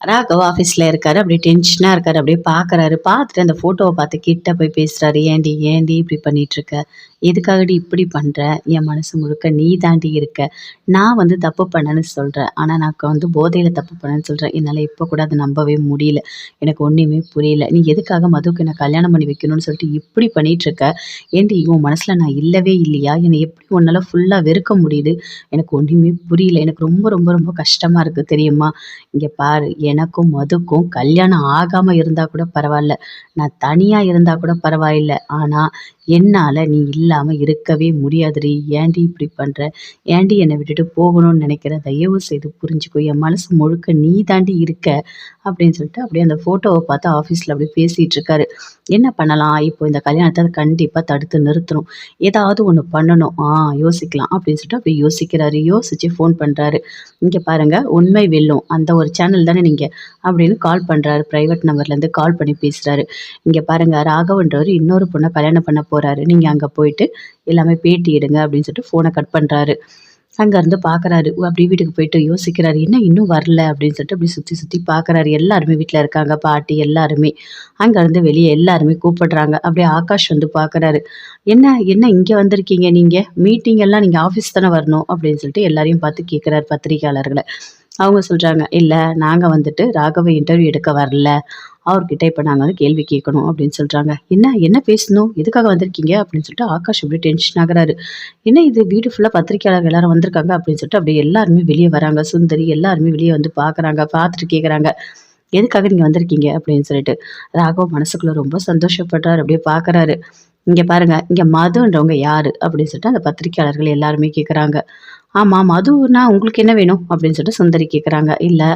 ராகவ் ஆஃபீஸில் இருக்காரு அப்படியே டென்ஷனாக இருக்காரு அப்படியே பார்க்குறாரு பார்த்துட்டு அந்த ஃபோட்டோவை பார்த்து கிட்ட போய் பேசுகிறாரு ஏண்டி ஏண்டி இப்படி பண்ணிட்டு எதுக்காகடி இப்படி பண்ணுற என் மனசு முழுக்க நீ தாண்டி இருக்க. நான் வந்து தப்பு பண்ணேன்னு சொல்கிறேன் ஆனால் நான் வந்து போதையில் தப்பு பண்ணேன்னு சொல்கிறேன் என்னால் இப்போ கூட அதை நம்பவே முடியல. எனக்கு ஒன்றுமே புரியல. நீ எதுக்காக மதுவுக்கு என்ன கல்யாணம் பண்ணி வைக்கணும்னு சொல்லிட்டு இப்படி பண்ணிட்டு இருக்க? ஏண்டி உன் மனசில் நான் இல்லவே இல்லையா? என்னை எப்படி உன்னால் ஃபுல்லாக வெறுக்க முடியுது? எனக்கு ஒன்றுமே புரியல. எனக்கு ரொம்ப ரொம்ப ரொம்ப கஷ்டமாக இருக்குது தெரியுமா? இங்கே பாரு. எனக்கும் மதுக்கும் கல்யாணம் ஆகாமல் இருந்தால் கூட பரவாயில்ல. நான் தனியாக இருந்தால் கூட பரவாயில்ல. ஆனால் என்னால் நீ இல்லாமல் இருக்கவே முடியாதுடி. ஏன்டி இப்படி பண்ணுற ஏன்டி என்னை விட்டுட்டு போகணும்னு நினைக்கிற? தயவு செய்து புரிஞ்சுக்கோ. என் மனசு முழுக்க நீ தாண்டி இருக்க அப்படின்னு சொல்லிட்டு அப்படியே அந்த ஃபோட்டோவை பார்த்து ஆஃபீஸில் அப்படியே பேசிகிட்டு இருக்காரு. என்ன பண்ணலாம்? இப்போ இந்த கல்யாணத்தை கண்டிப்பாக தடுத்து நிறுத்தணும். ஏதாவது ஒன்று பண்ணணும். ஆ யோசிக்கலாம் அப்படின்னு சொல்லிட்டு அப்படியே யோசிக்கிறாரு. யோசித்து ஃபோன் பண்ணுறாரு இங்கே பாருங்கள் உண்மை வெல்லும். அந்த ஒரு சேனல் தானே நீங்கள் அப்படின்னு கால் பண்ணுறாரு ப்ரைவேட் நம்பர்லேருந்து கால் பண்ணி பேசுகிறாரு இங்கே பாருங்கள் ராகவன்றவர் இன்னொரு பொண்ணை கல்யாணம் பண்ண போகிறார் நீங்கள் அங்கே போயிட்டு எல்லாமே பேட்டி எடுங்க அப்படின்னு சொல்லிட்டு ஃபோனை கட் பண்ணுறாரு அங்கேருந்து பார்க்குறாரு அப்படி வீட்டுக்கு போயிட்டு யோசிக்கிறாரு. என்ன இன்னும் வரல அப்படின்னு சொல்லிட்டு அப்படி சுற்றி சுற்றி பார்க்குறாரு எல்லாருமே வீட்டில் இருக்காங்க. பாட்டி எல்லாருமே. அங்கேருந்து வெளியே எல்லாருமே கூப்பிடுறாங்க. அப்படியே ஆகாஷ் வந்து பார்க்குறாரு என்ன என்ன இங்கே வந்திருக்கீங்க நீங்கள் மீட்டிங் எல்லாம் நீங்கள் ஆஃபீஸ் தானே வரணும் அப்படின்னு சொல்லிட்டு எல்லாரையும் பார்த்து கேட்குறாரு பத்திரிக்கையாளர்களை அவங்க சொல்கிறாங்க இல்லை நாங்கள் வந்துட்டு ராகவை இன்டர்வியூ எடுக்க வரல. அவர்கிட்ட இப்போ நாங்கள் வந்து கேள்வி கேட்கணும் அப்படின்னு சொல்கிறாங்க என்ன என்ன பேசணும்? எதுக்காக வந்திருக்கீங்க? அப்படின்னு சொல்லிட்டு ஆகாஷ் அப்படியே டென்ஷன் ஆகுறாரு. என்ன இது? வீடு ஃபுல்லாக பத்திரிக்கையாளர்கள் எல்லாரும் வந்திருக்காங்க? அப்படின்னு சொல்லிட்டு அப்படியே எல்லாருமே வெளியே வராங்க. சுந்தரி எல்லாருமே வெளியே வந்து பார்க்குறாங்க பார்த்துட்டு கேட்குறாங்க எதுக்காக நீங்கள் வந்திருக்கீங்க? அப்படின்னு சொல்லிட்டு. ராகவ் மனசுக்குள்ளே ரொம்ப சந்தோஷப்படுறாரு. அப்படியே பார்க்குறாரு இங்கே பாருங்க இங்கே மதுன்றவங்க யார்? அப்படின்னு சொல்லிட்டு அந்த பத்திரிக்கையாளர்கள் எல்லாருமே கேட்குறாங்க ஆமாம் மதுனா உங்களுக்கு என்ன வேணும் அப்படின்னு சொல்லிட்டு சுந்தரி கேட்குறாங்க இல்லை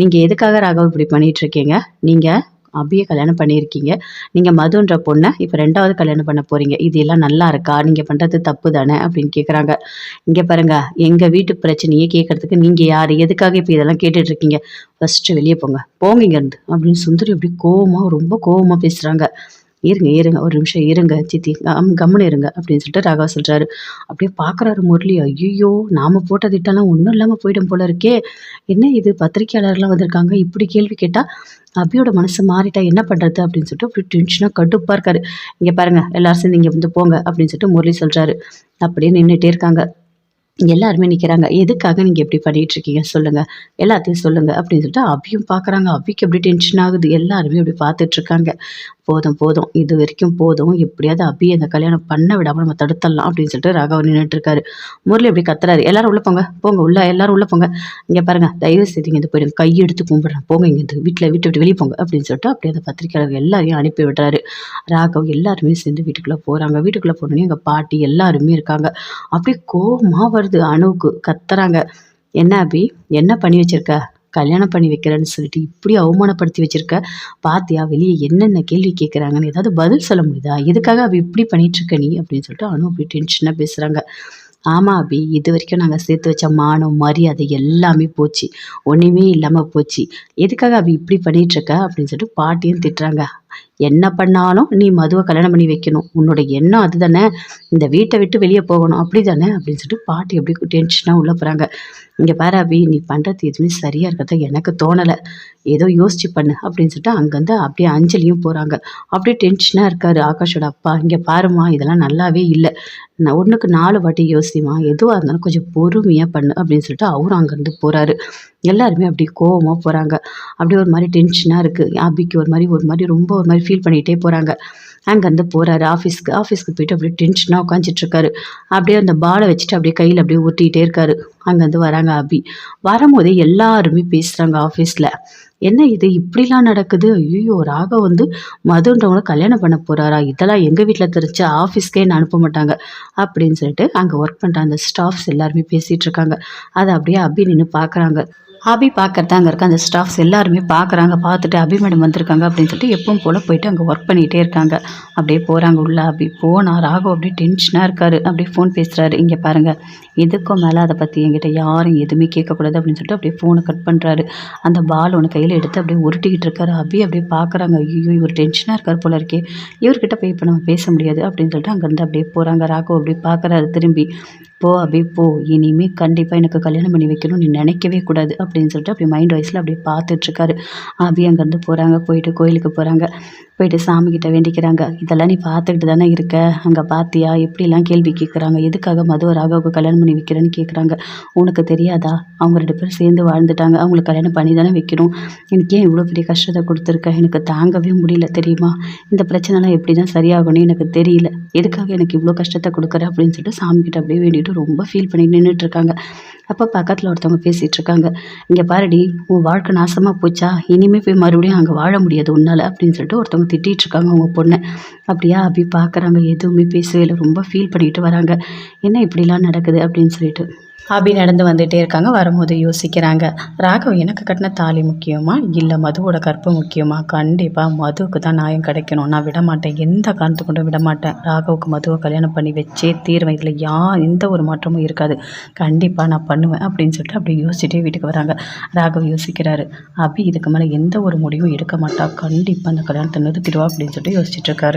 நீங்கள் எதுக்காக ராகவ் இப்படி பண்ணிகிட்ருக்கீங்க நீங்கள் அபியை கல்யாணம் பண்ணியிருக்கீங்க. நீங்கள் மதுன்ற பொண்ணை இப்போ ரெண்டாவது கல்யாணம் பண்ண போகிறீங்க இது எல்லாம் நல்லா இருக்கா? நீங்கள் பண்ணுறது தப்பு தானே? அப்படின்னு கேட்குறாங்க இங்கே பாருங்க எங்கள் வீட்டு பிரச்சனையே கேட்குறதுக்கு நீங்கள் யார்? எதுக்காக இப்போ இதெல்லாம் கேட்டுட்ருக்கீங்க ஃபஸ்ட்டு வெளியே போங்க. போங்க இங்கேருந்து அப்படின்னு சுந்தரி அப்படி கோவமாக ரொம்ப கோவமாக பேசுகிறாங்க இருங்க இருங்க ஒரு நிமிஷம் இருங்க சித்தி. கம் கம்முன்னு இருங்க அப்படின்னு சொல்லிட்டு ராகவா சொல்கிறாரு அப்படியே பார்க்குறாரு முரளி. ஐயோ நாம் போட்ட திட்டம்லாம் ஒன்றும் இல்லாமல் போயிடும் போல இருக்கே. என்ன இது? பத்திரிகையாளர்லாம் வந்திருக்காங்க. இப்படி கேள்வி கேட்டால் அபியோட மனசு மாறிட்டா என்ன பண்ணுறது அப்படின்னு சொல்லிட்டு அப்படி டென்ஷனாக கடுப்பாக இருக்காரு. இங்கே பாருங்கள் எல்லாரும் சேர்ந்து இங்கே வந்து போங்க அப்படின்னு சொல்லிட்டு முரளி சொல்கிறாரு அப்படியே நின்றுட்டே இருக்காங்க. எல்லாருமே நிற்கிறாங்க எதுக்காக நீங்கள் எப்படி பண்ணிகிட்டு இருக்கீங்க? சொல்லுங்கள் எல்லாத்தையும் சொல்லுங்கள் அப்படின்னு சொல்லிட்டு அபியும் பார்க்குறாங்க அபிக்கு எப்படி டென்ஷன் ஆகுது? எல்லாருமே அப்படி பார்த்துட்ருக்காங்க போதும் போதும். இது வரைக்கும் போதும். எப்படியாவது அபி அந்த கல்யாணம் பண்ண விடாமல் நம்ம தடுத்தரலாம் அப்படின்னு சொல்லிட்டு ராகவன் நின்றுட்டு இருக்காரு முரளி அப்படி கத்துறாரு. எல்லாரும் உள்ள போங்க. போங்க உள்ள எல்லாரும் உள்ள போங்க. இங்கே பாருங்க தயவு செய்து இங்கே போயிடுங்க. கையெடுத்து கும்பிடுறேன். போங்க இங்கேருந்து வீட்டில் வீட்டை விட்டு வெளியே போங்க அப்படின்னு சொல்லிட்டு அப்படியே அந்த பத்திரிக்கையாளர்கள் எல்லாரையும் அனுப்பி விடுறாரு. ராகவ் எல்லாருமே சேர்ந்து வீட்டுக்குள்ளே போகிறாங்க வீட்டுக்குள்ளே போனோடனே எங்கள் பாட்டி எல்லாருமே இருக்காங்க. அப்படியே கோபமாக வருது அணுவுக்கு. கத்துறாங்க. என்ன அபி? என்ன பண்ணி வச்சிருக்க? கல்யாணம் பண்ணி வைக்கிறேன்னு சொல்லிட்டு இப்படி அவமானப்படுத்தி வச்சிருக்க. பாத்தியா வெளியே என்னென்ன கேள்வி கேட்குறாங்கன்னு ஏதாவது பதில் சொல்ல முடியுதா? எதுக்காக அவ இப்படி பண்ணிட்டு இருக்க நீ? அப்படின்னு சொல்லிட்டு அனு அப்படி டென்ஷனாக பேசுகிறாங்க ஆமாம் அபி இது வரைக்கும் நாங்கள் சேர்த்து வச்ச மானம் மரியாதை எல்லாமே போச்சு. ஒன்றுமே இல்லாமல் போச்சு. எதுக்காக அபி இப்படி பண்ணிகிட்ருக்க அப்படின்னு சொல்லிட்டு பாட்டியும் திட்டுறாங்க. என்ன பண்ணாலும் நீ மதுவை கல்யாணம் பண்ணி வைக்கணும். உன்னோட எண்ணம் அதுதானே. இந்த வீட்டை விட்டு வெளியே போகணும். அப்படி தானே அப்படின்னு சொல்லிட்டு பாட்டி எப்படி டென்ஷனாக உள்ளே போகிறாங்க இங்கே பாரு அபி நீ பண்ணுறது எதுவுமே சரியாக இருக்கிறத எனக்கு தோணலை. ஏதோ யோசிச்சு பண்ணு அப்படின்னு சொல்லிட்டு அங்கேருந்து அப்படியே அஞ்சலியும் போகிறாங்க அப்படியே டென்ஷனாக இருக்காரு ஆகாஷோட அப்பா. இங்கே பாருமா இதெல்லாம் நல்லாவே இல்லை. நான் ஒன்றுக்கு நாலு வாட்டி யோசிமா எதுவாக இருந்தாலும் கொஞ்சம் பொறுமையாக பண்ணு அப்படின்னு சொல்லிட்டு அவரும் அங்கேருந்து போகிறாரு எல்லாருமே அப்படி கோவமாக போகிறாங்க அப்படியே ஒரு மாதிரி டென்ஷனாக இருக்குது அபிக்கு ஒரு மாதிரி ஒரு மாதிரி ரொம்ப ஒரு மாதிரி ஃபீல் பண்ணிகிட்டே போகிறாங்க அங்கேருந்து போகிறாரு ஆஃபீஸ்க்கு ஆஃபீஸ்க்கு போயிட்டு அப்படியே டென்ஷனாக உட்காந்துட்ருக்காரு அப்படியே அந்த பாலை வச்சுட்டு அப்படியே கையில் அப்படியே ஊட்டிகிட்டே இருக்காரு. அங்கேருந்து வராங்க அபி. வரும்போதே எல்லாருமே பேசுகிறாங்க ஆஃபீஸில் என்ன இது? இப்படிலாம் நடக்குது? ஐயோ ராக வந்து மதுன்றவங்கள கல்யாணம் பண்ண போகிறாரா இதெல்லாம் எங்கள் வீட்டில் தெரிஞ்சு ஆஃபீஸ்க்கே என்ன அனுப்ப மாட்டாங்க? அப்படின்னு சொல்லிட்டு அங்கே ஒர்க் பண்ணுற அந்த ஸ்டாஃப்ஸ் எல்லாருமே பேசிகிட்டு இருக்காங்க. அதை அப்படியே அபி நின்று பார்க்குறாங்க அபி பார்க்கறது அங்கே இருக்க அந்த ஸ்டாஃப்ஸ் எல்லாருமே பார்க்குறாங்க பார்த்துட்டு அபி மேடம் வந்திருக்காங்க அப்படின்னு சொல்லிட்டு எப்பவும் போல் போயிட்டு அங்கே ஒர்க் பண்ணிகிட்டே இருக்காங்க. அப்படியே போகிறாங்க உள்ள அபி போனால் ராகவ் அப்படியே டென்ஷனாக இருக்கார். அப்படியே ஃபோன் பேசுகிறாரு இங்கே பாருங்கள் இதுக்கும் மேலே அதை பற்றி என்கிட்ட யாரும் எதுவுமே கேட்கக்கூடாது அப்படின்னு சொல்லிட்டு அப்படியே ஃபோனை கட் பண்ணுறாரு அந்த பால் ஒன்று கையில் எடுத்து அப்படியே உருட்டிக்கிட்டு இருக்காரு. அபி அப்படியே பார்க்குறாங்க ஐயோ இவர் டென்ஷனாக இருக்கார் போல இருக்கே. இவர்கிட்ட போய் இப்போ நம்ம பேச முடியாது அப்படின்னு சொல்லிட்டு அங்கேருந்து அப்படியே போகிறாங்க ராகவ் அப்படியே பார்க்குறாரு திரும்பி. போ அப்படியே போ. இனிமேல் கண்டிப்பாக எனக்கு கல்யாணம் பண்ணி வைக்கணும் நீ நினைக்கவே கூடாது அப்படின்னு சொல்லிட்டு அப்படி மைண்ட் வைஸில் அப்படியே பார்த்துட்ருக்காரு. அபி அங்கேருந்து போகிறாங்க போயிட்டு கோயிலுக்கு போகிறாங்க போயிட்டு சாமிக்கிட்ட வேண்டிக்கிறாங்க. இதெல்லாம் நீ பார்த்துக்கிட்டு தானே இருக்க? அங்கே பார்த்தியா எப்படிலாம் கேள்வி கேட்குறாங்க எதுக்காக மதுவை ராகாவுக்கு கல்யாணம் பண்ணி வைக்கிறேன்னு கேட்குறாங்க உனக்கு தெரியாதா? அவங்க ரெண்டு பேரும் சேர்ந்து வாழ்ந்துட்டாங்க. அவங்களுக்கு கல்யாணம் பண்ணி தானே வைக்கணும். எனக்கு ஏன் இவ்வளோ பெரிய கஷ்டத்தை கொடுத்துருக்க? எனக்கு தாங்கவே முடியல தெரியுமா? இந்த பிரச்சனைலாம் எப்படி தான் சரியாகணும்னு எனக்கு தெரியல. எதுக்காக எனக்கு இவ்வளோ கஷ்டத்தை கொடுக்குற? அப்படின்னு சொல்லிட்டு சாமிக்கிட்ட அப்படியே வேண்டிட்டு ரொம்ப ஃபீல் பண்ணி நின்றுட்டுருக்காங்க அப்போ பக்கத்தில் ஒருத்தவங்க பேசிகிட்டு இருக்காங்க இங்கே பாருடி உன் வாழ்க்கை நாசமாக போச்சா? இனிமேல் போய் மறுபடியும் அங்கே வாழ முடியாது உன்னால் அப்படின்னு சொல்லிட்டு ஒருத்தவங்க திட்டிகிட்டு இருக்காங்க அவங்க பொண்ணை. அப்படியா அப்படி பார்க்குறாங்க எதுவுமே பேசவே இல்லை. ரொம்ப ஃபீல் பண்ணிட்டு வராங்க. என்ன இப்படிலாம் நடக்குது அப்படின்னு சொல்லிட்டு. அபி நடந்து வந்துகிட்டே இருக்காங்க. வரும்போது யோசிக்கிறாங்க ராகவ் எனக்கு கட்டின தாலி முக்கியமா? இல்லை மதுவோட கற்பு முக்கியமா? கண்டிப்பாக மதுவுக்கு தான் நியாயம் கிடைக்கணும். நான் விட மாட்டேன். எந்த காரணத்து கொண்டும் விட மாட்டேன். ராகவுக்கு மதுவை கல்யாணம் பண்ணி வச்சே தீர்வேன். இதில் யா எந்த ஒரு மாற்றமும் இருக்காது. கண்டிப்பாக நான் பண்ணுவேன் அப்படின்னு சொல்லிட்டு அப்படி யோசிச்சுட்டே வீட்டுக்கு வராங்க. ராகவ் யோசிக்கிறாரு அபி இதுக்கு மேலே எந்த ஒரு முடிவும் எடுக்க மாட்டா. கண்டிப்பாக அந்த கல்யாணத்தை நிறுத்திடுவா அப்படின்னு சொல்லிட்டு யோசிச்சுட்டு இருக்காரு.